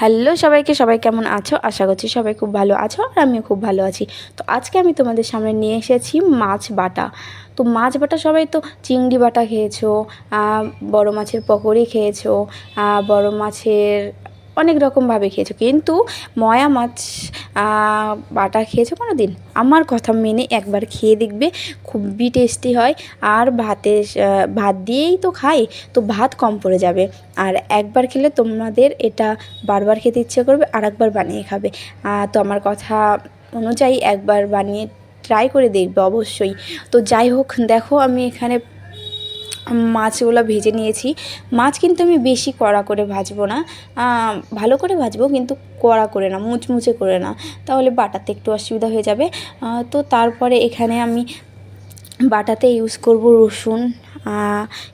Hello সবাইকে, সবাই কেমন আছো? আশা করছি সবাই খুব ভালো আছো আর আমিও খুব ভালো আছি। তো আজকে আমি তোমাদের সামনে নিয়ে এসেছি মাছ বাটা। তো মাছ বাটা সবাই তো চিংড়ি বাটা খেয়েছো বড় মাছের পকোড়ি খেয়েছো বড় মাছের অনেক রকমভাবে খেয়েছো। কিন্তু ময়া মাছ বাটা খেয়েছো কোনো দিন আমার কথা মেনে একবার খেয়ে দেখবে, খুবই টেস্টি হয়। আর ভাতে ভাত দিয়েই তো খাই, তো ভাত কম পড়ে যাবে। আর একবার খেলে তোমাদের এটা বারবার খেতে ইচ্ছে করবে আর একবার বানিয়ে খাবে। তো আমার কথা অনুযায়ী একবার বানিয়ে ট্রাই করে দেখবে অবশ্যই। তো যাই হোক, দেখো আমি এখানে মাছগুলো ভেজে নিয়েছি। মাছ কিন্তু আমি বেশি কড়া করে ভাজবো না। ভালো করে ভাজবো কিন্তু কড়া করে না, মুচমুচে করে না। তাহলে বাটাতে একটু অসুবিধা হয়ে যাবে। তো তারপরে এখানে আমি বাটাতে ইউজ করব রসুন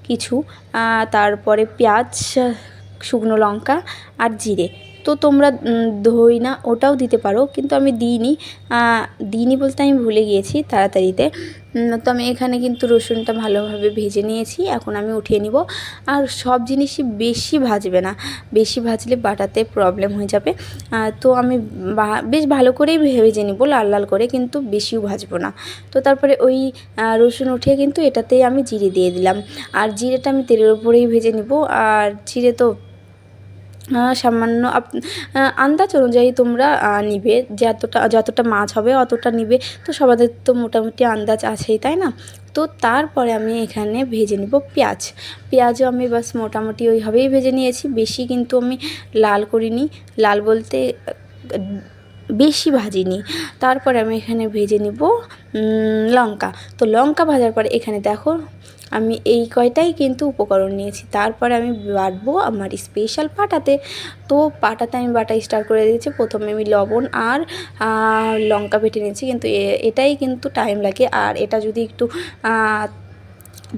কিছু। তারপরে পেঁয়াজ, শুকনো লঙ্কা আর জিরে। তো তোমরা ধই না, ওটাও দিতে পারো, কিন্তু আমি দিইনি। দিইনি বলতে আমি ভুলে গিয়েছি তাড়াতাড়িতে। তো আমি এখানে কিন্তু রসুনটা ভালোভাবে ভেজে নিয়েছি, এখন আমি উঠিয়ে নিব। আর সব জিনিসই বেশি ভাজবে না, বেশি ভাজলে বাটাতে প্রবলেম হয়ে যাবে। তো আমি বেশ ভালো করেই ভেজে নিব, লাল লাল করে, কিন্তু বেশিও ভাজবো না। তো তারপরে ওই রসুন উঠিয়ে কিন্তু এটাতেই আমি জিরে দিয়ে দিলাম। আর জিরেটা আমি তেলের উপরেই ভেজে নিব, আর জিরে তো সামান্য আপ- আন্দাজ অনুযায়ী তোমরা নিবে। যতটা যতটা মাছ হবে অতটা নিবে। তো সবাদের তো মোটামুটি আন্দাজ আছেই, তাই না? তো তারপরে আমি এখানে ভেজে নিব পেঁয়াজ। পেঁয়াজও আমি বাস মোটামুটি ওইভাবেই ভেজে নিয়েছি। বেশি কিন্তু আমি লাল করিনি। লাল বলতে বেশি ভাজিনি। তারপরে আমি এখানে ভেজে নিব লঙ্কা। তো লঙ্কা ভাজার পরে এখানে দেখো, আমি এই কয়টাই কিন্তু উপকরণ নিয়েছি। তারপরে আমি বাটবো আমার স্পেশাল পাটাতে। তো পাটাতে আমি বাটা স্টার্ট করে দিয়েছি। প্রথমে আমি লবণ আর লঙ্কা বেটে নিয়েছি। কিন্তু এটাই কিন্তু টাইম লাগে। আর এটা যদি একটু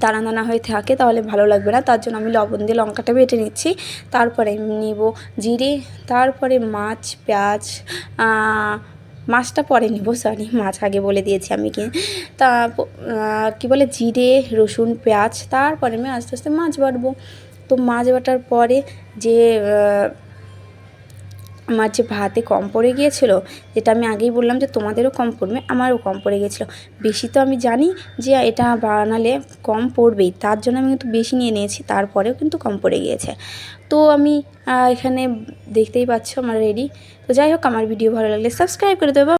দানা দানা হয়ে থাকে, তাহলে ভালো লাগবে না। তার জন্য আমি লবণ দিয়ে লঙ্কাটা বেটে নিচ্ছি। তারপরে নিব জিরে, তারপরে মাছ, পেঁয়াজ মাছটা পরে নিব সরি মাছ আগে বলে দিয়েছি আমি কি। তা কী বলে, জিরে, রসুন, পেঁয়াজ, তারপরে আমি আস্তে আস্তে মাছ বাটবো। তো মাছ বাটার পরে যে আমার যে ভাতে কম পড়ে গিয়েছিল, যেটা আমি আগেই বললাম যে তোমাদেরও কম পড়বে, আমারও কম পড়ে গিয়েছিল। বেশি তো আমি জানি যে এটা বানালে কম পড়বেই, তার জন্য আমি কিন্তু বেশি নিয়ে নিয়েছি, তারপরেও কিন্তু কম পড়ে গিয়েছে। তো আমি এখানে দেখতেই পাচ্ছ, আমার রেডি তো যাই হোক, আমার ভিডিও ভালো লাগলে সাবস্ক্রাইব করে দেবো।